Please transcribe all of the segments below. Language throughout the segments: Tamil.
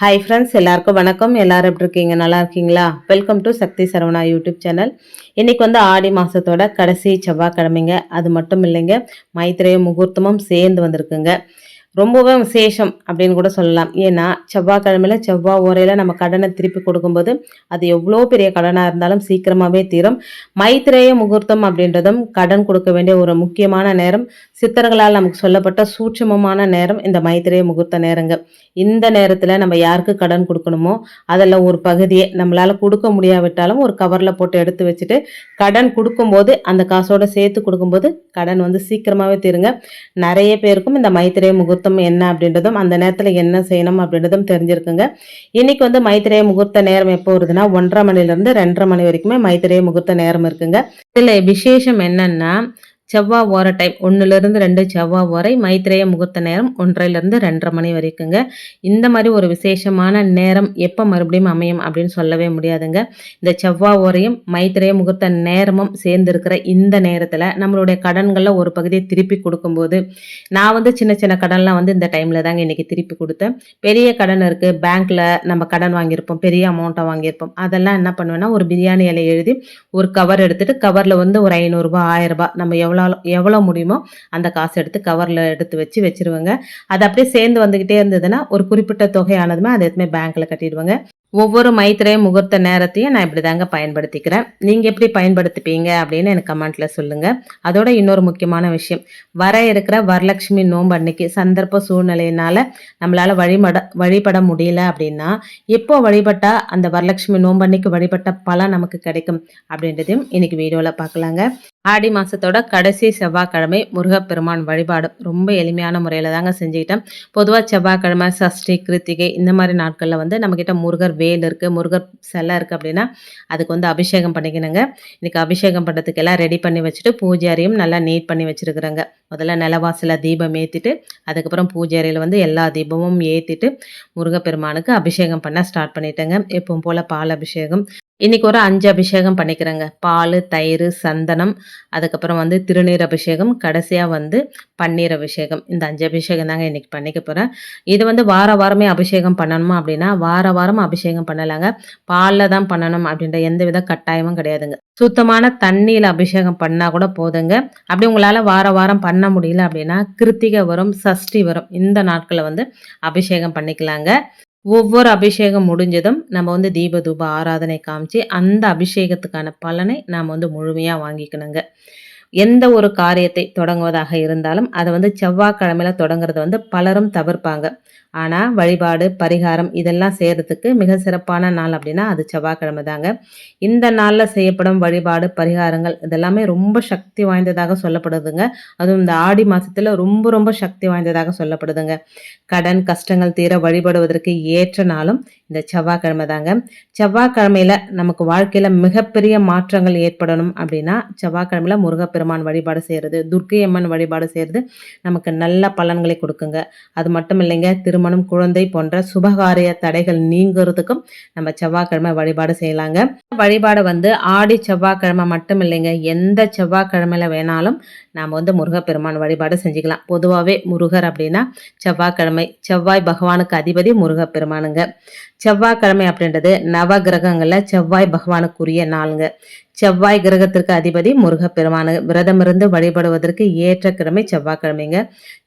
ஹாய் ஃப்ரெண்ட்ஸ் எல்லாருக்கும் வணக்கம். எல்லாரும் எப்படி இருக்கீங்க? நல்லா இருக்கீங்களா? Welcome to Sakthi Saravana YouTube channel இன்றைக்கி வந்து ஆடி மாதத்தோட கடைசி செவ்வாய்க்கிழமைங்க. அது மட்டும் இல்லைங்க மைத்திரையும் முகூர்த்தமும் சேர்ந்து வந்திருக்குங்க. ரொம்பவே விசேஷம் அப்படின்னு கூட சொல்லலாம். ஏன்னா செவ்வாய்க்கிழமையில் செவ்வாய் உரையில் நம்ம கடனை திருப்பி கொடுக்கும்போது அது எவ்வளோ பெரிய கடனாக இருந்தாலும் சீக்கிரமாகவே தீரும். மைத்திரேய முகூர்த்தம் அப்படின்றதும் கடன் கொடுக்க வேண்டிய ஒரு முக்கியமான நேரம். சித்தர்களால் நமக்கு சொல்லப்பட்ட சூட்சமமான நேரம் இந்த மைத்திரேய முகூர்த்த நேரங்க. இந்த நேரத்தில் நம்ம யாருக்கு கடன் கொடுக்கணுமோ அதில் ஒரு பகுதியை நம்மளால் கொடுக்க முடியாவிட்டாலும் ஒரு கவரில் போட்டு எடுத்து வச்சுட்டு கடன் கொடுக்கும்போது அந்த காசோட சேர்த்து கொடுக்கும்போது கடன் வந்து சீக்கிரமாகவே தீருங்க. நிறைய பேருக்கும் இந்த மைத்திரேய முகூர்த்தம் என்ன அப்படின்றதும் அந்த நேரத்தில் என்ன செய்யணும் அப்படின்றதும் தெரிஞ்சிருக்குங்க. இன்னைக்கு வந்து மைத்திரைய முகூர்த்த நேரம் எப்போ வருதுன்னா ஒன்றரை மணிலேருந்து ரெண்டரை மணி வரைக்குமே மைத்திரைய முகூர்த்த நேரம் இருக்குங்க. இதில் விசேஷம் என்னன்னா செவ்வாய் ஓர டைம் ஒன்றுலேருந்து ரெண்டு செவ்வாய் ஓரை மைத்திரைய முகூர்த்த நேரம் ஒன்றையிலேருந்து ரெண்டரை மணி வரைக்குங்க. இந்த மாதிரி ஒரு விசேஷமான நேரம் எப்போ மறுபடியும் அமையும் அப்படின்னு சொல்லவே முடியாதுங்க. இந்த செவ்வாய் ஓரையும் மைத்திரைய முகூர்த்த நேரமும் சேர்ந்துருக்கிற இந்த நேரத்தில் நம்மளுடைய கடன்களில் ஒரு பகுதியை திருப்பி கொடுக்கும்போது நான் வந்து சின்ன சின்ன கடன்லாம் வந்து இந்த டைமில் தாங்க இன்றைக்கி திருப்பி கொடுத்தேன். பெரிய கடன் இருக்குது பேங்க்கில் நம்ம கடன் வாங்கியிருப்போம் பெரிய அமௌண்ட்டை வாங்கியிருப்போம். அதெல்லாம் என்ன பண்ணுவேன்னா ஒரு பிரியாணி இலை எழுதி ஒரு கவர் எடுத்துகிட்டு கவரில் வந்து ஒரு ஐநூறுரூபா ஆயிரரூபா நம்ம எவ்வளோ எவ்வளோ எவ்வளோ முடியுமோ அந்த காசு எடுத்து கவரில் எடுத்து வச்சு வச்சிருவேங்க. அது அப்படியே சேர்ந்து வந்துக்கிட்டே இருந்ததுன்னா ஒரு குறிப்பிட்ட தொகையானதுமே அதை எதுவுமே பேங்க்கில் கட்டிடுவேங்க. ஒவ்வொரு மைத்திரை முகூர்த்த நேரத்தையும் நான் இப்படி தாங்க பயன்படுத்திக்கிறேன். நீங்கள் எப்படி பயன்படுத்திப்பீங்க அப்படின்னு எனக்கு கமெண்ட்டில் சொல்லுங்கள் அதோட இன்னொரு முக்கியமான விஷயம் வர இருக்கிற வரலட்சுமி நோம்பு அன்னைக்கு சந்தர்ப்ப சூழ்நிலையினால நம்மளால் வழிபட வழிபட முடியல அப்படின்னா எப்போ வழிபட்டால் அந்த வரலட்சுமி நோம்பு அன்னைக்கு வழிபட்ட பலன் நமக்கு கிடைக்கும் அப்படின்றதையும் இன்னைக்கு வீடியோவில் பார்க்கலாங்க. ஆடி மாதத்தோட கடைசி செவ்வாய்க்கிழமை முருகப்பெருமான் வழிபாடு ரொம்ப எளிமையான முறையில் தாங்க செஞ்சுக்கிட்டேன். பொதுவாக செவ்வாய்க்கிழமை சஷ்டி கிருத்திகை இந்த மாதிரி நாட்களில் வந்து நம்மக்கிட்ட முருகர் வேல் இருக்குது முருகர் செல்லை இருக்குது அப்படின்னா அதுக்கு வந்து அபிஷேகம் பண்ணிக்கணுங்க. இன்றைக்கி அபிஷேகம் பண்ணுறதுக்கு எல்லாம் ரெடி பண்ணி வச்சுட்டு பூஜை அறையும் நல்லா நீட் பண்ணி வச்சுருக்குறேங்க. முதல்ல நிலவாசலில் தீபம் ஏற்றிட்டு அதுக்கப்புறம் பூஜை அறையில் வந்து எல்லா தீபமும் ஏற்றிட்டு முருகப்பெருமானுக்கு அபிஷேகம் பண்ண ஸ்டார்ட் பண்ணிட்டேங்க. எப்பவும் போல் பால் அபிஷேகம் இன்றைக்கி ஒரு அஞ்சு அபிஷேகம் பண்ணிக்கிறேங்க. பால் தயிர் சந்தனம் அதுக்கப்புறம் வந்து திருநீர் அபிஷேகம் கடைசியாக வந்து பன்னீர் அபிஷேகம். இந்த அஞ்சு அபிஷேகம் தாங்க இன்றைக்கி பண்ணிக்க போகிறேன் இது வந்து வார வாரமே அபிஷேகம் பண்ணணுமா அப்படின்னா வார வாரம் அபிஷேகம் பண்ணலாங்க. பாலில் தான் பண்ணணும் அப்படின்ற எந்த வித கட்டாயமும் கிடையாதுங்க. சுத்தமான தண்ணியில் அபிஷேகம் பண்ணால் கூட போதுங்க. அப்படி உங்களால் வார வாரம் பண்ண முடியல அப்படின்னா கிருத்திகை வரும் சஷ்டி வரும். இந்த நாட்களில் வந்து அபிஷேகம் பண்ணிக்கலாங்க. ஒவ்வொரு அபிஷேகம் முடிஞ்சதும் நம்ம வந்து தீப தூப ஆராதனை காமிச்சு அந்த அபிஷேகத்துக்கான பலனை நாம் வந்து முழுமையாக வாங்கிக்கணுங்க. எந்த ஒரு காரியத்தை தொடங்குவதாக இருந்தாலும் அதை வந்து செவ்வாய்க்கிழமையில தொடங்குறத வந்து பலரும் தவிர்ப்பாங்க. ஆனால் வழிபாடு பரிகாரம் இதெல்லாம் செய்கிறதுக்கு மிக சிறப்பான நாள் அப்படின்னா அது செவ்வாய்க்கிழமை தாங்க. இந்த நாளில் செய்யப்படும் வழிபாடு பரிகாரங்கள் இதெல்லாமே ரொம்ப சக்தி வாய்ந்ததாக சொல்லப்படுதுங்க. அதுவும் இந்த ஆடி மாதத்தில் ரொம்ப ரொம்ப சக்தி வாய்ந்ததாக சொல்லப்படுதுங்க. கடன் கஷ்டங்கள் தீர வழிபடுவதற்கு ஏற்ற நாளும் இந்த செவ்வாய்க்கிழமை தாங்க. செவ்வாய்க்கிழமையில் நமக்கு வாழ்க்கையில் மிகப்பெரிய மாற்றங்கள் ஏற்படணும் அப்படின்னா செவ்வாய்க்கிழமையில பெருமான் வழிபாடு செய்கிறது துர்க்கையம்மன் வழிபாடு செய்கிறது நமக்கு நல்ல பலன்களை கொடுக்குங்க. அது மட்டும் இல்லைங்க திருமணம் குழந்தை போன்ற சுபகாரிய தடைகள் நீங்கிறதுக்கும் நம்ம செவ்வாய்க்கிழமை வழிபாடு செய்யலாங்க. வழிபாடு வந்து ஆடி செவ்வாய்க்கிழமை மட்டும் இல்லைங்க எந்த செவ்வாய்க்கிழமையில வேணாலும் நாம் வந்து முருகப்பெருமான் வழிபாடு செஞ்சுக்கலாம். பொதுவாகவே முருகர் அப்படின்னா செவ்வாய்க்கிழமை செவ்வாய் பகவானுக்கு அதிபதி முருகப்பெருமானுங்க. செவ்வாய்க்கிழமை அப்படின்றது நவ கிரகங்களில் செவ்வாய் பகவானுக்குரிய நாளுங்க. செவ்வாய் கிரகத்திற்கு அதிபதி முருகப்பெருமானு விரதமிருந்து வழிபடுவதற்கு ஏற்ற கிழமை செவ்வாய்க்கிழமைங்க.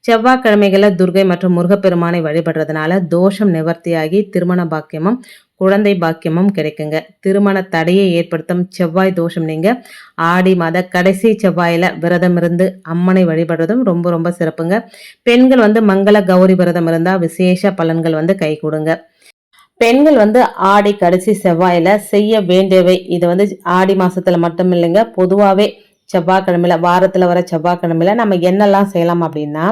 செவ்வாய்க்கிழமைகளில் துர்கை மற்றும் முருகப்பெருமானை வழிபடுறதுனால தோஷம் நிவர்த்தியாகி திருமண பாக்கியமும் குழந்தை பாக்கியமும் கிடைக்குங்க. திருமண தடையை ஏற்படுத்தும் செவ்வாய் தோஷம் நீங்க. ஆடி மாத கடைசி செவ்வாயில விரதம் இருந்து அம்மனை வழிபடுறதும் ரொம்ப ரொம்ப சிறப்புங்க. பெண்கள் வந்து மங்கள கௌரி விரதம் இருந்தா விசேஷ பலன்கள் வந்து கை கொடுங்க. பெண்கள் வந்து ஆடி கடைசி செவ்வாயில செய்ய வேண்டியவை. இது வந்து ஆடி மாசத்துல மட்டும் இல்லைங்க. பொதுவாகவே செவ்வாய்க்கிழமையில வாரத்தில் வர செவ்வாய்க்கிழமையில நம்ம என்னெல்லாம் செய்யலாம் அப்படின்னா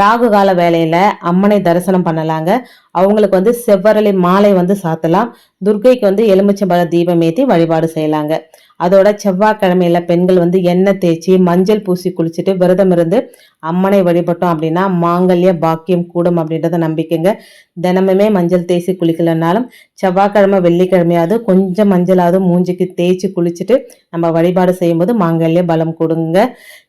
ராகு கால வேலையில அம்மனை தரிசனம் பண்ணலாங்க. அவங்களுக்கு வந்து செவ்வரளி மாலை வந்து சாத்தலாம். துர்கைக்கு வந்து எலுமிச்சம்பழ தீபம் ஏற்றி வழிபாடு செய்யலாங்க. அதோட செவ்வாய்க்கிழமையில பெண்கள் வந்து எண்ணெய் தேய்ச்சி மஞ்சள் பூசி குளிச்சுட்டு விரதம் இருந்து அம்மனை வழிபட்டோம் அப்படின்னா மாங்கல்ய பாக்கியம் கூடும் அப்படின்றத நம்பிக்கைங்க. தினமுமே மஞ்சள் தேய்ச்சி குளிக்கலனாலும் செவ்வாய்க்கிழமை வெள்ளிக்கிழமையாவது கொஞ்சம் மஞ்சளாவது மூஞ்சிக்கு தேய்ச்சி குளிச்சுட்டு நம்ம வழிபாடு செய்யும்போது மாங்கல்ய பலம் கொடுங்க.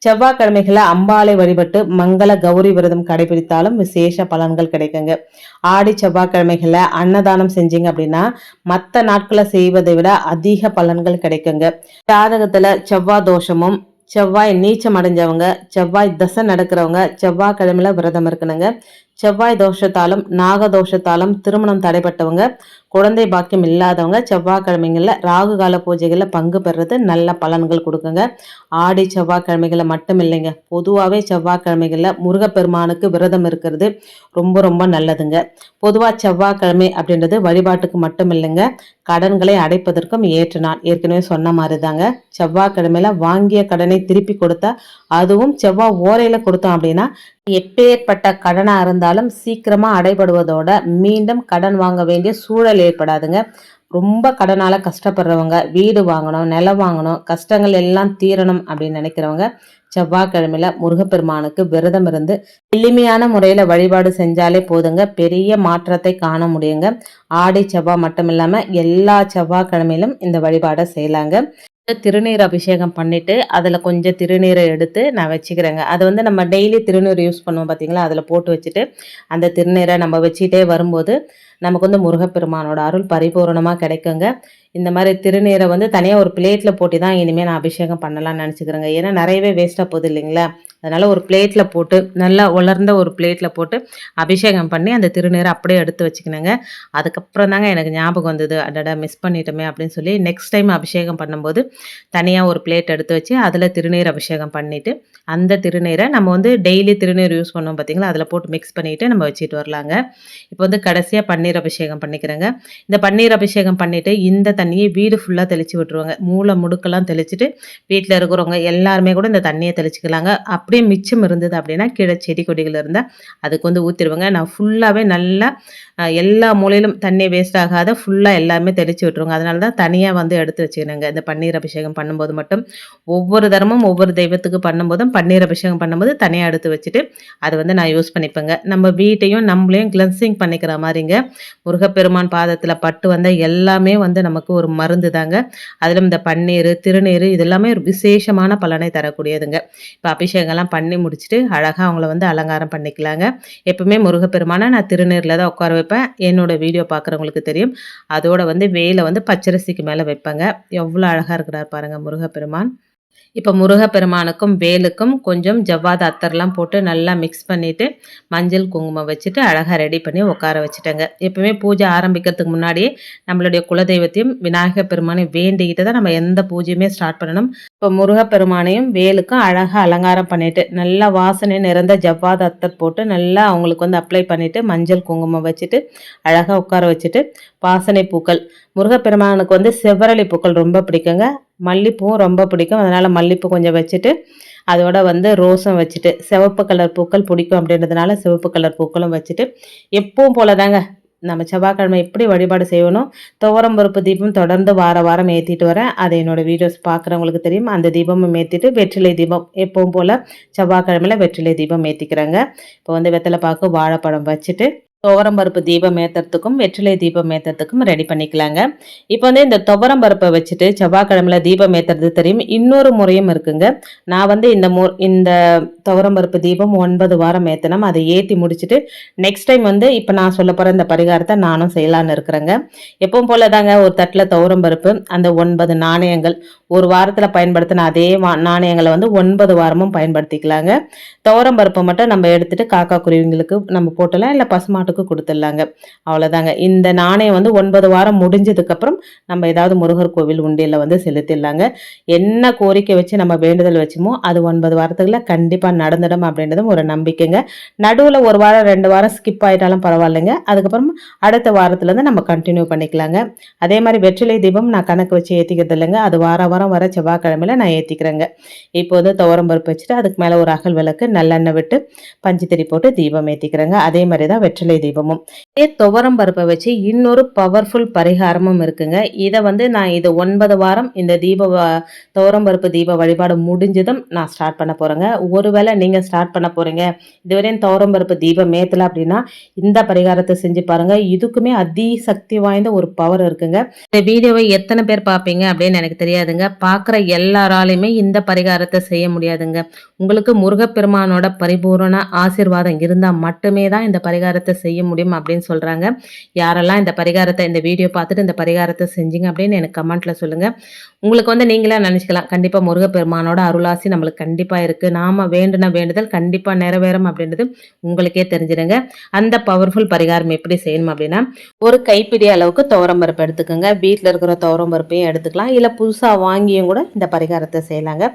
செவ்வாய்க்கிழமைகளை அம்பாலை வழிபட்டு மங்கள கௌரி விரதம் கடைபிடித்தாலும் விசேஷ பலன்கள் கிடைக்குங்க. ஆடி செவ்வாய்க்கிழமைகளை அன்னதானம் செஞ்சீங்க அப்படின்னா மற்ற நாட்களை செய்வதை விட அதிக பலன்கள் கிடைக்குங்க. ஜாதகத்துல செவ்வாய் தோஷமும் செவ்வாய் நீச்சம் அடைஞ்சவங்க செவ்வாய் தசை நடக்கிறவங்க செவ்வாய்க்கிழமையில விரதம் இருக்கணுங்க. செவ்வாய் தோஷத்தாலும் நாக தோஷத்தாலும் திருமணம் தடைப்பட்டவங்க குழந்தை பாக்கியம் இல்லாதவங்க செவ்வாய்க்கிழமைகளில் ராகு கால பூஜைகளில் பங்கு பெறுறது நல்ல பலன்கள் கொடுக்குங்க. ஆடி செவ்வாய்க்கிழமைகளில் மட்டும் இல்லைங்க. பொதுவாகவே செவ்வாய்க்கிழமைகளில் முருகப்பெருமானுக்கு விரதம் இருக்கிறது ரொம்ப ரொம்ப நல்லதுங்க. பொதுவாக செவ்வாய்க்கிழமை அப்படின்றது வழிபாட்டுக்கு மட்டும் இல்லைங்க. கடன்களை அடைப்பதற்கும் ஏற்ற நாள். ஏற்கனவே சொன்ன மாதிரி தாங்க செவ்வாய்க்கிழமையில வாங்கிய கடனை திருப்பி கொடுத்தா அதுவும் செவ்வாய் ஓரையில் கொடுத்தோம் அப்படின்னா எப்பேற்பட்ட கடனாக இருந்தாலும் சீக்கிரமாக அடைபடுவதோட மீண்டும் கடன் வாங்க வேண்டிய சூழல் ஏற்படாதுங்க. ரொம்ப கடனால் கஷ்டப்படுறவங்க வீடு வாங்கணும் நிலம் வாங்கணும் கஷ்டங்கள் எல்லாம் தீரணும் அப்படின்னு நினைக்கிறவங்க செவ்வாய்க்கிழமையில முருகப்பெருமானுக்கு விரதம் இருந்து எளிமையான முறையில் வழிபாடு செஞ்சாலே போதுங்க. பெரிய மாற்றத்தை காண முடியுங்க. ஆடி செவ்வாய் மட்டும் இல்லாமல் எல்லா செவ்வாய்க்கிழமையிலும் இந்த வழிபாடை செய்யலாங்க. திருநீர் அபிஷேகம் பண்ணிவிட்டு அதில் கொஞ்சம் திருநீரை எடுத்து நான் வச்சுக்கிறேங்க. அது வந்து நம்ம டெய்லி திருநீர் யூஸ் பண்ணுவோம் பார்த்தீங்களா அதில் போட்டு வச்சுட்டு அந்த திருநீரை நம்ம வச்சுட்டே வரும்போது நமக்கு வந்து முருகப்பெருமானோட அருள் பரிபூரணமாக கிடைக்குங்க. இந்த மாதிரி திருநீரை வந்து தனியாக ஒரு பிளேட்டில் போட்டு தான் இனிமேல் நான் அபிஷேகம் பண்ணலாம்னு நினச்சிக்கிறேங்க. ஏன்னா நிறையவே வேஸ்ட்டாக போகுது இல்லைங்களா? அதனால் ஒரு பிளேட்டில் போட்டு நல்லா உலர்ந்த ஒரு பிளேட்டில் போட்டு அபிஷேகம் பண்ணி அந்த திருநீரை அப்படியே எடுத்து வச்சுக்கணுங்க அதுக்கப்புறம் தாங்க எனக்கு ஞாபகம் வந்தது. அடடா மிஸ் பண்ணிட்டோமே அப்படின்னு சொல்லி நெக்ஸ்ட் டைம் அபிஷேகம் பண்ணும்போது தனியாக ஒரு பிளேட் எடுத்து வச்சு அதில் திருநீர் அபிஷேகம் பண்ணிவிட்டு அந்த திருநீரை நம்ம வந்து டெய்லி திருநீர் யூஸ் பண்ணோம் பார்த்தீங்களா அதில் போட்டு மிக்ஸ் பண்ணிவிட்டு நம்ம வச்சுட்டு வரலாங்க. இப்போ வந்து கடைசியாக பன்னீர் அபிஷேகம் பண்ணிக்கிறேங்க. இந்த பன்னீர் அபிஷேகம் பண்ணிவிட்டு இந்த தண்ணியை வீடு ஃபுல்லாக தெளித்து விட்டுருவாங்க. மூளை முடுக்கெல்லாம் தெளிச்சுட்டு வீட்டில் இருக்கிறவங்க எல்லாருமே கூட இந்த தண்ணியை தெளிச்சிக்கலாங்க. அப்படியே மிச்சம் இருந்தது அப்படின்னா கீழே செடி கொடிகள் இருந்தால் அதுக்கு வந்து ஊற்றிடுவேங்க நான் ஃபுல்லாகவே நல்லா எல்லா மூலையிலும் தண்ணி வேஸ்ட் ஆகாத ஃபுல்லாக எல்லாமே தெளித்து விட்டுருவாங்க. அதனால தான் தனியாக வந்து எடுத்து வச்சுக்கணுங்க. இந்த பன்னீர் அபிஷேகம் பண்ணும்போது மட்டும். ஒவ்வொரு தரமும் ஒவ்வொரு தெய்வத்துக்கு பண்ணும்போதும் பன்னீர் அபிஷேகம் பண்ணும்போது தனியாக எடுத்து வச்சுட்டு அதை வந்து நான் யூஸ் பண்ணிப்பேங்க. நம்ம வீட்டையும் நம்மளையும் கிளன்சிங் பண்ணிக்கிற மாதிரிங்க. முருகப்பெருமான் பாதத்தில் பட்டு வந்த எல்லாமே வந்து நமக்கு ஒரு மருந்து தாங்க. அதிலும் இந்த பன்னீர் திருநீர் இதெல்லாமே ஒரு விசேஷமான பலனை தரக்கூடியதுங்க. இப்போ அபிஷேகம்லாம் பண்ணி முடிச்சுட்டு அழகாக அவங்கள வந்து அலங்காரம் பண்ணிக்கலாங்க. எப்பவுமே முருகப்பெருமானை நான் திருநீரில் தான் உட்கார வைப்பேன். என்னோட வீடியோ பார்க்குறவங்களுக்கு தெரியும். அதோட வந்து வேலை வந்து பச்சரிசிக்கு மேலே வைப்பாங்க. எவ்வளோ அழகாக இருக்கிறார் பாருங்கள் முருகப்பெருமான். இப்போ முருகப்பெருமானுக்கும் வேலுக்கும் கொஞ்சம் ஜவ்வாத அத்தர்லாம் போட்டு நல்லா மிக்ஸ் பண்ணிவிட்டு மஞ்சள் குங்குமம் வச்சுட்டு அழகாக ரெடி பண்ணி உட்கார வச்சுட்டேங்க. எப்பவுமே பூஜை ஆரம்பிக்கிறதுக்கு முன்னாடியே நம்மளுடைய குலதெய்வத்தையும் விநாயகர் பெருமானையும் வேண்டிக்கிட்டு தான் நம்ம எந்த பூஜையுமே ஸ்டார்ட் பண்ணணும். இப்போ முருகப்பெருமானையும் வேலுக்கும் அழகாக அலங்காரம் பண்ணிவிட்டு நல்லா வாசனை நிறைந்த ஜவ்வாத அத்தர் போட்டு நல்லா அவங்களுக்கு வந்து அப்ளை பண்ணிவிட்டு மஞ்சள் குங்குமம் வச்சுட்டு அழகாக உட்கார வச்சுட்டு வாசனை பூக்கள். முருகப்பெருமானுக்கு வந்து செவ்வரளி பூக்கள் ரொம்ப பிடிக்குங்க. மல்லிப்பூவும் ரொம்ப பிடிக்கும். அதனால் மல்லிப்பூ கொஞ்சம் வச்சுட்டு அதோட வந்து ரோஸும் வச்சுட்டு சிவப்பு கலர் பூக்கள் பிடிக்கும் அப்படின்றதுனால சிவப்பு கலர் பூக்களும் வச்சுட்டு எப்பவும் போல தாங்க நம்ம செவ்வாய்க்கிழமை எப்படி வழிபாடு செய்யணும்? துவரம் பருப்பு தீபம் தொடர்ந்து வார வாரம் ஏற்றிட்டு வரேன். அதை என்னோடய வீடியோஸ் பார்க்குறவங்களுக்கு தெரியும். அந்த தீபமும் ஏற்றிட்டு வெற்றிலை தீபம் எப்பவும் போல் செவ்வாய்க்கிழமையில் வெற்றிலை தீபம் ஏற்றிக்கிறாங்க இப்போ வந்து வெத்தலை பாக்கு வாழைப்பழம் வச்சுட்டு துவரம் பருப்பு தீபம் ஏற்றுறதுக்கும் வெற்றிலை தீபம் ஏற்றுறதுக்கும் ரெடி பண்ணிக்கலாங்க. இப்போ வந்து இந்த துவரம் பருப்பை வச்சுட்டு செவ்வாய்க்கிழமையில தீபம் ஏற்றுறது தெரியும். இன்னொரு முறையும் இருக்குங்க. நான் வந்து இந்த மு இந்த துவரம் பருப்பு தீபம் ஒன்பது வாரம் ஏற்றினோம் அதை ஏற்றி முடிச்சுட்டு நெக்ஸ்ட் டைம் வந்து இப்போ நான் சொல்ல போகிற இந்த பரிகாரத்தை நானும் செய்யலான்னு இருக்கிறேங்க. எப்பவும் போல தாங்க ஒரு தட்டில் துவரம் பருப்பு அந்த ஒன்பது நாணயங்கள் ஒரு வாரத்தில் பயன்படுத்தின அதே நாணயங்களை வந்து ஒன்பது வாரமும் பயன்படுத்திக்கலாங்க. துவரம் பருப்பை மட்டும் நம்ம எடுத்துகிட்டு காக்கா குருவிங்களுக்கு நம்ம போட்டலாம் இல்லை பசுமாட்டுக்கு கொடுத்துடலாங்க. அவ்வளோதாங்க இந்த நாணயம் வந்து ஒன்பது வாரம் முடிஞ்சதுக்கப்புறம் நம்ம ஏதாவது முருகர் கோவில் உண்டியில் வந்து செலுத்திடலாங்க. என்ன கோரிக்கை வச்சு நம்ம வேண்டுதல் வச்சுமோ அது ஒன்பது வாரத்துக்குள்ள கண்டிப்பாக நடந்துடும் அப்படின்றதும் ஒரு நம்பிக்கைங்க. நடுவில் ஒரு வாரம் ரெண்டு வாரம் ஸ்கிப் ஆகிட்டாலும் பரவாயில்லைங்க. அதுக்கப்புறம் அடுத்த வாரத்துலேருந்து நம்ம கண்டினியூ பண்ணிக்கலாங்க. அதே மாதிரி வெற்றிலை தீபம் நான் கணக்கு வச்சு ஏற்றிக்கிறது இல்லைங்க அது வார வாரம் வர செவ்வாய்க்கிழமையில் நான் ஏற்றிக்கிறேங்க இப்போ வந்து துவரம் பருப்பு வச்சுட்டு அதுக்கு மேலே ஒரு அகல் விளக்கு நல்லெண்ணெய் விட்டு பஞ்சு திரி போட்டு தீபம் ஏற்றிக்கிறேங்க அதே மாதிரி தான் வெற்றிலை தீபமும். துவரம் பருப்பை வச்சு இன்னொரு பவர்ஃபுல் பரிகாரமும் இருக்குங்க. இதை வந்து நான் இது ஒன்பது வாரம் இந்த தீப துவரம் பருப்பு தீப வழிபாடு முடிஞ்சதும் நான் ஸ்டார்ட் பண்ண போகிறேங்க ஒருவேளை நீங்கள் ஸ்டார்ட் பண்ண போகிறீங்க இதுவரையும் துவரம் பருப்பு தீபம் மேத்தல அப்படின்னா இந்த பரிகாரத்தை செஞ்சு பாருங்கள் இதுக்குமே அதி சக்தி வாய்ந்த ஒரு பவர் இருக்குங்க. இந்த வீடியோவை எத்தனை பேர் பார்ப்பீங்க அப்படின்னு எனக்கு தெரியாதுங்க. பார்க்குற எல்லாராலையுமே இந்த பரிகாரத்தை செய்ய முடியாதுங்க. உங்களுக்கு முருகப்பெருமானோட பரிபூரண ஆசிர்வாதம் இருந்தால் மட்டுமே தான் இந்த பரிகாரத்தை செய்ய முடியும் அப்படின்னு சொல்கிறாங்க யாரெல்லாம் இந்த பரிகாரத்தை இந்த வீடியோ பார்த்துட்டு இந்த பரிகாரத்தை செஞ்சீங்க அப்படின்னு எனக்கு கமெண்ட்டில் சொல்லுங்கள் உங்களுக்கு வந்து நீங்களே நினச்சிக்கலாம். கண்டிப்பாக முருகப்பெருமானோட அருளாசி நம்மளுக்கு கண்டிப்பாக இருக்குது நாம் வேண்டுன வேண்டுதல் கண்டிப்பாக நிறைவேறும் அப்படின்றது உங்களுக்கே தெரிஞ்சிடுங்க அந்த பவர்ஃபுல் பரிகாரம் எப்படி செய்யணும் அப்படின்னா ஒரு கைப்பிடி அளவுக்கு துவரம் பருப்பு எடுத்துக்கோங்க. வீட்டில் இருக்கிற துவரம் பருப்பையும் எடுத்துக்கலாம். இல்லை புதுசாக வாங்கியும் கூட இந்த பரிகாரத்தை செய்யலாங்க.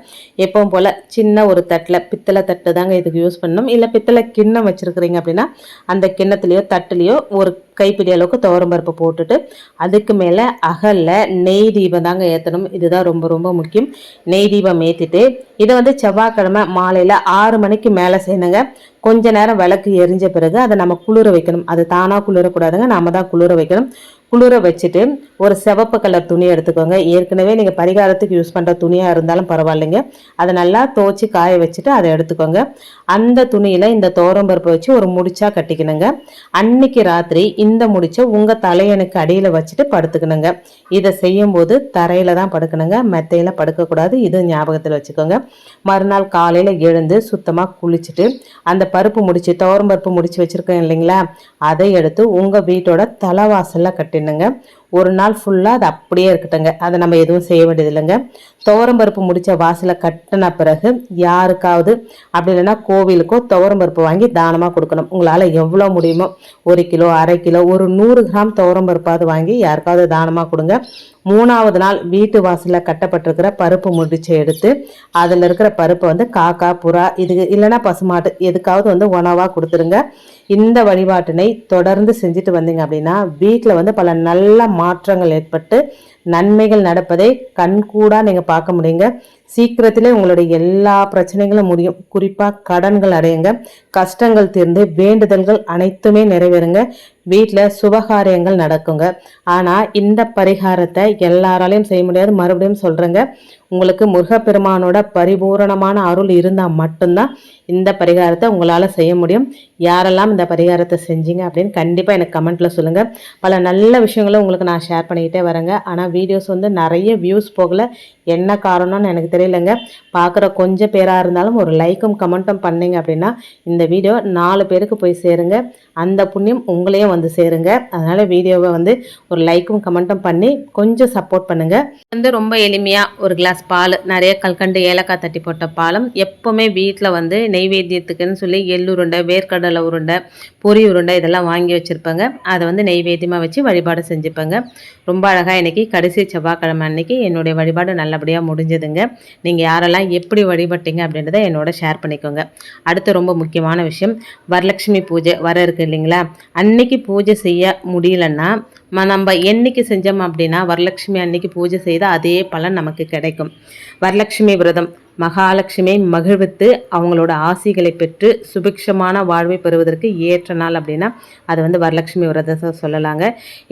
எப்பவும் போல் சின்ன ஒரு தட்டில் பித்தளை தட்டு தாங்க இதுக்கு யூஸ் பண்ணணும். இல்லை பித்தளை கிண்ணம் வச்சுருக்கிறீங்க அப்படின்னா அந்த கிண்ணத்துலேயோ தட்டுலேயோ ஒரு கைப்பிடி அளவுக்கு துவரம் பருப்பு போட்டுட்டு அதுக்கு மேலே அகலில் நெய் தீபம் தாங்க ஏற்றணும் இதுதான் ரொம்ப ரொம்ப முக்கியம். நெய் தீபம் ஏற்றிட்டு இதை வந்து செவ்வாய்க்கிழமை மாலையில் ஆறு மணிக்கு மேலே செய்யணுங்க. கொஞ்ச நேரம் விளக்கு எரிஞ்ச பிறகு அதை நம்ம குளிர வைக்கணும். அது தானாக குளிரக்கூடாதுங்க. நாம தான் குளிர வைக்கணும். குளிர வச்சுட்டு ஒரு சிவப்பு கலர் துணி எடுத்துக்கோங்க. ஏற்கனவே நீங்கள் பரிகாரத்துக்கு யூஸ் பண்ணுற துணியாக இருந்தாலும் பரவாயில்லைங்க. அதை நல்லா துவச்சி காய வச்சுட்டு அதை எடுத்துக்கோங்க. அந்த துணியில் இந்த பருப்பு வச்சு ஒரு முடிச்சா கட்டிக்கணுங்க. அன்னைக்கு ராத்திரி இந்த முடிச்சை உங்கள் தலையனுக்கு அடியில் வச்சுட்டு படுத்துக்கணுங்க. இதை செய்யும்போது தரையில் தான் படுக்கணுங்க. மெத்தையில் படுக்கக்கூடாது. இது ஞாபகத்தில் வச்சுக்கோங்க. மறுநாள் காலையில் எழுந்து சுத்தமாக குளிச்சுட்டு அந்த பருப்பு முடிச்சு பருப்பு முடிச்சு வச்சுருக்கேன் இல்லைங்களா? அதை எடுத்து உங்கள் வீட்டோட தலைவாசலில் கட்டினுங்க ஒரு நாள் ஃபுல்லாக அது அப்படியே இருக்கட்டுங்க அதை நம்ம எதுவும் செய்ய வேண்டியது இல்லைங்க துவரம்பருப்பு முடித்த வாசலை கட்டின பிறகு யாருக்காவது அப்படி இல்லைன்னா கோவிலுக்கோ துவரம்பருப்பு வாங்கி தானமாக கொடுக்கணும். உங்களால் எவ்வளோ முடியுமோ? ஒரு கிலோ அரை கிலோ ஒரு நூறு கிராம் துவரம்பருப்பாவது வாங்கி யாருக்காவது தானமாக கொடுங்க. மூணாவது நாள் வீட்டு வாசலில் கட்டப்பட்டிருக்கிற பருப்பு முடிச்சு எடுத்து அதில் இருக்கிற பருப்பை வந்து காக்கா புறா இது இல்லைன்னா பசுமாட்டு எதுக்காவது வந்து உணவாக கொடுத்துருங்க. இந்த வழிபாட்டினை தொடர்ந்து செஞ்சுட்டு வந்தீங்க அப்படின்னா வீட்டில் வந்து பல நல்ல மாற்றங்கள் ஏற்பட்டு நன்மைகள் நடப்பதை கண்கூடாக நீங்கள் பார்க்க முடியுங்க. சீக்கிரத்திலே உங்களுடைய எல்லா பிரச்சனைகளும் முடியும். குறிப்பாக கடன்கள் அடையுங்க. கஷ்டங்கள் தீர்ந்து வேண்டுதல்கள் அனைத்துமே நிறைவேறுங்க. வீட்டில் சுபகாரியங்கள் நடக்குங்க. ஆனால் இந்த பரிகாரத்தை எல்லாராலையும் செய்ய முடியாது. மறுபடியும் சொல்கிறேங்க உங்களுக்கு முருகப்பெருமானோட பரிபூரணமான அருள் இருந்தால் மட்டும்தான் இந்த பரிகாரத்தை உங்களால் செய்ய முடியும். யாரெல்லாம் இந்த பரிகாரத்தை செஞ்சீங்க அப்படின்னு கண்டிப்பாக எனக்கு கமெண்ட்டில் சொல்லுங்கள் பல நல்ல விஷயங்களும் உங்களுக்கு நான் ஷேர் பண்ணிக்கிட்டே வரேங்க. ஆனால் வீடியோஸ் வந்து நிறைய வியூஸ் போகல. என்ன காரணம்னு எனக்கு தெரியலங்க. பார்க்குற கொஞ்சம் பேராக இருந்தாலும் ஒரு லைக்கும் கமெண்ட்டும் பண்ணிங்க அப்படின்னா இந்த வீடியோ நாலு பேருக்கு போய் சேருங்க. அந்த புண்ணியம் உங்களையும் வந்து சேருங்க. அதனால் வீடியோவை வந்து ஒரு லைக்கும் கமெண்ட்டும் பண்ணி கொஞ்சம் சப்போர்ட் பண்ணுங்கள் வந்து ரொம்ப எளிமையாக ஒரு கிளாஸ் பால் நிறைய கல்கண்டு ஏலக்காய் தட்டி போட்ட பாலம் எப்போவுமே வீட்டில் வந்து நெய்வேத்தியத்துக்குன்னு சொல்லி எள்ளுருண்டை வேர்க்கடலை உருண்டை பொரி உருண்டை இதெல்லாம் வாங்கி வச்சுருப்பாங்க. அதை வந்து நெய்வேத்தியமாக வச்சு வழிபாடு செஞ்சுப்பேங்க. ரொம்ப அழகாக இன்றைக்கி கடைசி செவ்வாய்க்கிழமை அன்னைக்கு என்னுடைய வழிபாடு நல்லபடியாக முடிஞ்சதுங்க. நீங்கள் யாரெல்லாம் எப்படி வழிபட்டீங்க அப்படின்றத என்னோட ஷேர் பண்ணிக்கோங்க. அடுத்து ரொம்ப முக்கியமான விஷயம் வரலட்சுமி பூஜை. வர இருக்கு இல்லைங்களா? அன்னைக்கு பூஜை செய்ய முடியலன்னா நம்ம என்னைக்கு செஞ்சோம் அப்படின்னா வரலட்சுமி அன்னைக்கு பூஜை செய்தால் அதே பலன் நமக்கு கிடைக்கும். வரலட்சுமி விரதம் மகாலட்சுமியை மகிழ்வித்து அவங்களோட ஆசிகளை பெற்று சுபிக்ஷமான வாழ்வை பெறுவதற்கு ஏற்ற நாள் அப்படின்னா அது வந்து வரலட்சுமி விரதத்தை சொல்லலாங்க.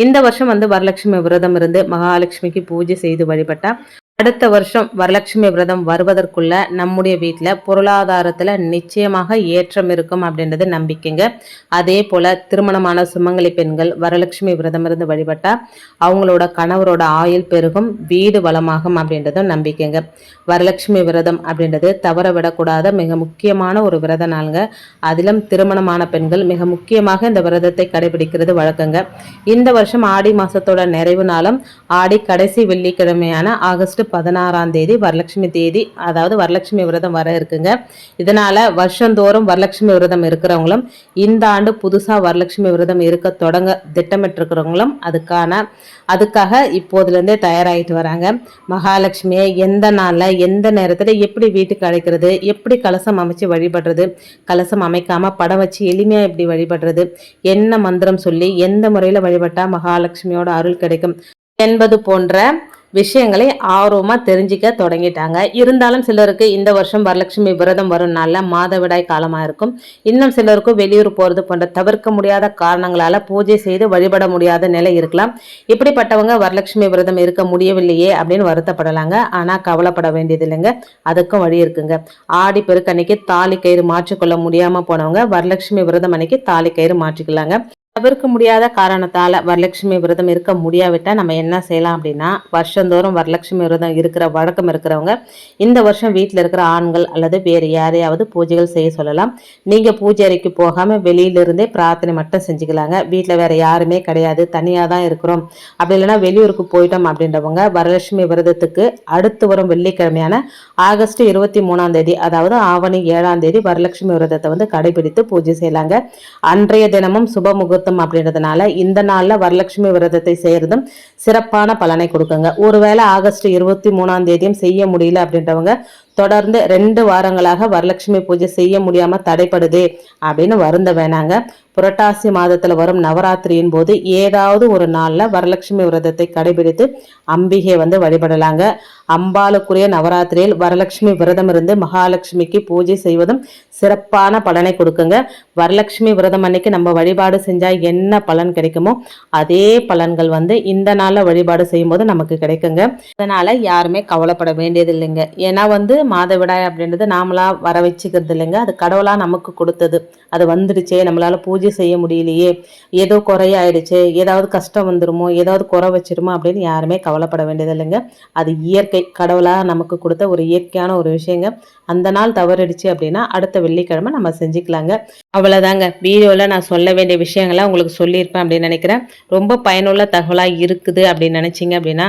இந்த வருஷம் வந்து வரலட்சுமி விரதம் இருந்து மகாலட்சுமிக்கு பூஜை செய்து வழிபட்டால் அடுத்த வருஷம் வரலட்சுமி விரதம் வருவதற்குள்ள நம்முடைய வீட்டில் பொருளாதாரத்தில் நிச்சயமாக ஏற்றம் இருக்கும் அப்படின்றது நம்பிக்கைங்க. அதே போல் திருமணமான சுமங்கலி பெண்கள் வரலட்சுமி விரதம் இருந்து வழிபட்டால் அவங்களோட கணவரோட ஆயுள் பெருகும் வீடு வளமாகும் அப்படின்றதும் நம்பிக்கைங்க. வரலட்சுமி விரதம் அப்படின்றது தவற விடக்கூடாத மிக முக்கியமான ஒரு விரத நாளுங்க. அதிலும் திருமணமான பெண்கள் மிக முக்கியமாக இந்த விரதத்தை கடைபிடிக்கிறது வழக்கங்க. இந்த வருஷம் ஆடி மாதத்தோட நிறைவு நாளும் ஆடி கடைசி வெள்ளிக்கிழமையான ஆகஸ்ட் பதினாறாம் தேதி வரலட்சுமி தேதி அதாவது வரலட்சுமி விரதம் வர இருக்குங்க. இதனால் வருஷந்தோறும் வரலட்சுமி விரதம் இருக்கிறவங்களும் இந்த ஆண்டு புதுசாக வரலட்சுமி விரதம் இருக்க தொடங்க திட்டமிட்டிருக்கிறவங்களும் அதுக்கான அதுக்காக இப்போதுலேருந்தே தயாராகிட்டு வராங்க. மகாலட்சுமியை எந்த நாளில் எந்த நேரத்தில் எப்படி வீட்டுக்கு அழைக்கிறது எப்படி கலசம் அமைச்சு வழிபடுறது கலசம் அமைக்காமல் படம் வச்சு எளிமையாக எப்படி வழிபடுறது என்ன மந்திரம் சொல்லி எந்த முறையில் வழிபட்டால் மகாலட்சுமியோட அருள் கிடைக்கும் என்பது போன்ற விஷயங்களை ஆர்வமாக தெரிஞ்சிக்க தொடங்கிட்டாங்க. இருந்தாலும் சிலருக்கு இந்த வருஷம் வரலட்சுமி விரதம் வரும் நாளில் மாதவிடாய் காலமாக இருக்கும். இன்னும் சிலருக்கும் வெளியூர் போகிறது போன்ற தவிர்க்க முடியாத காரணங்களால் பூஜை செய்து வழிபட முடியாத நிலை இருக்கலாம். இப்படிப்பட்டவங்க வரலட்சுமி விரதம் இருக்க முடியவில்லையே அப்படின்னு வருத்தப்படலாங்க. ஆனால் கவலைப்பட வேண்டியது இல்லைங்க அதுக்கும் வழி இருக்குங்க. ஆடி பெருக்கன்னைக்கு தாலி கயிறு மாற்றிக்கொள்ள முடியாமல் போனவங்க வரலட்சுமி விரதம் அன்னைக்கு தாலி கயிறு மாற்றிக்கலாங்க. தவிர்க்க முடியாத காரணத்தால் வரலட்சுமி விரதம் இருக்க முடியாவிட்டால் நம்ம என்ன செய்யலாம் அப்படின்னா வருஷந்தோறும் வரலட்சுமி விரதம் இருக்கிற வழக்கம் இருக்கிறவங்க இந்த வருஷம் வீட்டில் இருக்கிற ஆண்கள் அல்லது வேறு யாரையாவது பூஜைகள் செய்ய சொல்லலாம். நீங்கள் பூஜை அறைக்கு போகாமல் வெளியிலிருந்தே பிரார்த்தனை மட்டும் செஞ்சுக்கலாங்க. வீட்டில் வேறு யாருமே கிடையாது. தனியாக தான் இருக்கிறோம். அப்படி இல்லைன்னா வெளியூருக்கு போயிட்டோம் அப்படின்றவங்க வரலட்சுமி விரதத்துக்கு அடுத்து வரும் வெள்ளிக்கிழமையான ஆகஸ்ட் இருபத்தி மூணாம் தேதி அதாவது ஆவணி ஏழாம் தேதி வரலட்சுமி விரதத்தை வந்து கடைபிடித்து பூஜை செய்யலாங்க. அன்றைய தினமும் சுப முகூர்த்தம் அப்படின்றதுனால இந்த நாளில் வரலட்சுமி விரதத்தை செய்கிறதும் சிறப்பான பலனை கொடுக்குங்க. ஒருவேளை ஆகஸ்ட் இருபத்தி மூணாம் தேதியும் செய்ய முடியல அப்படின்றவங்க தொடர்ந்து ரெண்டு வாரங்களாக வரலட்சுமி பூஜை செய்ய முடியாம தடைப்படுதே அப்படின்னு வருந்த வேணாங்க. புரட்டாசி மாதத்துல வரும் நவராத்திரியின் போது ஏதாவது ஒரு நாள்ல வரலட்சுமி விரதத்தை கடைபிடித்து அம்பிகை வந்து வழிபடலாங்க. அம்பாளுக்குரிய நவராத்திரியில் வரலட்சுமி விரதம் இருந்து மகாலட்சுமிக்கு பூஜை செய்வதும் சிறப்பான பலனை கொடுக்குங்க. வரலட்சுமி விரதம் அன்னைக்கு நம்ம வழிபாடு செஞ்சா என்ன பலன் கிடைக்குமோ அதே பலன்கள் வந்து இந்த நாள்ல வழிபாடு செய்யும்போது நமக்கு கிடைக்குங்க. அதனால யாருமே கவலைப்பட வேண்டியது இல்லைங்க ஏன்னா வந்து மாதவிடாய் அப்படின்றது நாமளாக வர வச்சுக்கிறது இல்லைங்க. அது கடவுளாக நமக்கு கொடுத்தது. அது வந்துடுச்சே நம்மளால் பூஜை செய்ய முடியலையே ஏதோ குறையாயிடுச்சு ஏதாவது கஷ்டம் வந்துடுமோ ஏதாவது குறை வச்சிருமோ அப்படின்னு யாருமே கவலைப்பட வேண்டியது இல்லைங்க. அது இயற்கை கடவுளாக நமக்கு கொடுத்த ஒரு இயற்கையான ஒரு விஷயங்க. அந்த நாள் தவறிடுச்சு அப்படின்னா அடுத்த வெள்ளிக்கிழமை நம்ம செஞ்சுக்கலாங்க. அவ்வளோதாங்க வீடியோவில் நான் சொல்ல வேண்டிய விஷயங்களை உங்களுக்கு சொல்லியிருப்பேன் அப்படின்னு நினைக்கிறேன். ரொம்ப பயனுள்ள தகவலாக இருக்குது அப்படின்னு நினச்சிங்க அப்படின்னா